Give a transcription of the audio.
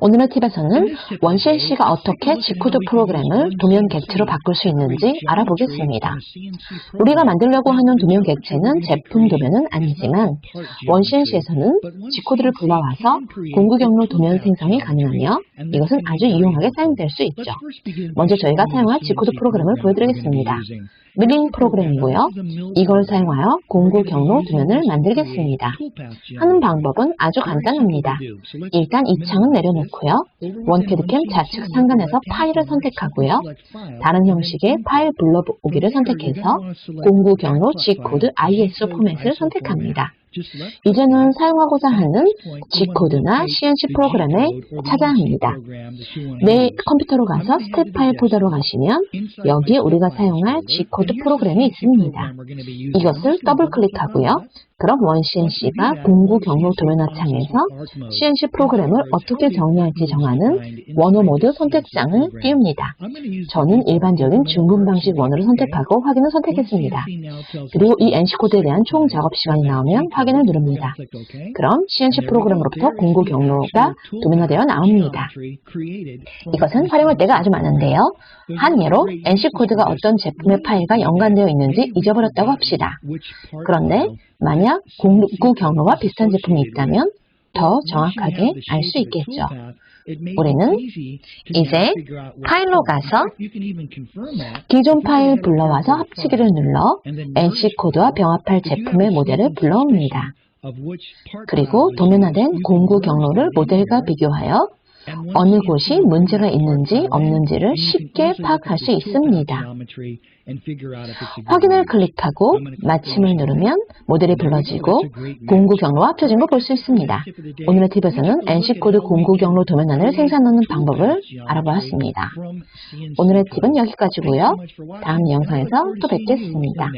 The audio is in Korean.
오늘의 팁에서는 원CNC가 어떻게 G코드 프로그램을 도면 객체로 바꿀 수 있는지 알아보겠습니다. 우리가 만들려고 하는 도면 객체는 제품 도면은 아니지만 원CNC에서는 G코드를 불러와서 공구 경로 도면 생성이 가능하며 이것은 아주 유용하게 사용될 수 있죠. 먼저 저희가 사용할 G코드 프로그램을 보여드리겠습니다. 밀링 프로그램이고요. 이걸 사용하여 공구 경로 도면을 만들겠습니다. 하는 방법은 아주 간단합니다. 일단 이 창은 내려 놓고요. 원캐드캠 좌측 상단에서 파일을 선택하고요. 다른 형식의 파일 불러오기를 선택해서 공구 경로 G코드 ISO 포맷을 선택합니다. 이제는 사용하고자 하는 G코드나 CNC 프로그램에 찾아야 합니다. 내 컴퓨터로 가서 스텝 파일 폴더로 가시면 여기에 우리가 사용할 G코드 프로그램이 있습니다. 이것을 더블 클릭하고요. 그럼 원CNC가 공구 경로 도면화 창에서 CNC 프로그램을 어떻게 정리할지 정하는 원어 모드 선택장을 띄웁니다. 저는 일반적인 중분 방식 원어를 선택하고 확인을 선택했습니다. 그리고 이 NC 코드에 대한 총 작업 시간이 나오면 확인을 누릅니다. 그럼 CNC 프로그램으로부터 공구 경로가 도면화되어 나옵니다. 이것은 활용할 때가 아주 많은데요. 한 예로 NC 코드가 어떤 제품의 파일과 연관되어 있는지 잊어버렸다고 합시다. 그런데 만약 공구 경로와 비슷한 제품이 있다면 더 정확하게 알 수 있겠죠. 우리는 이제 파일로 가서 기존 파일 불러와서 합치기를 눌러 NC 코드와 병합할 제품의 모델을 불러옵니다. 그리고 도면화된 공구 경로를 모델과 비교하여 어느 곳이 문제가 있는지 없는지를 쉽게 파악할 수 있습니다. 확인을 클릭하고 마침을 누르면 모델이 불러지고 공구 경로와 합쳐진 걸 볼 수 있습니다. 오늘의 팁에서는 NC코드 공구 경로 도면안을 생산하는 방법을 알아보았습니다. 오늘의 팁은 여기까지고요. 다음 영상에서 또 뵙겠습니다.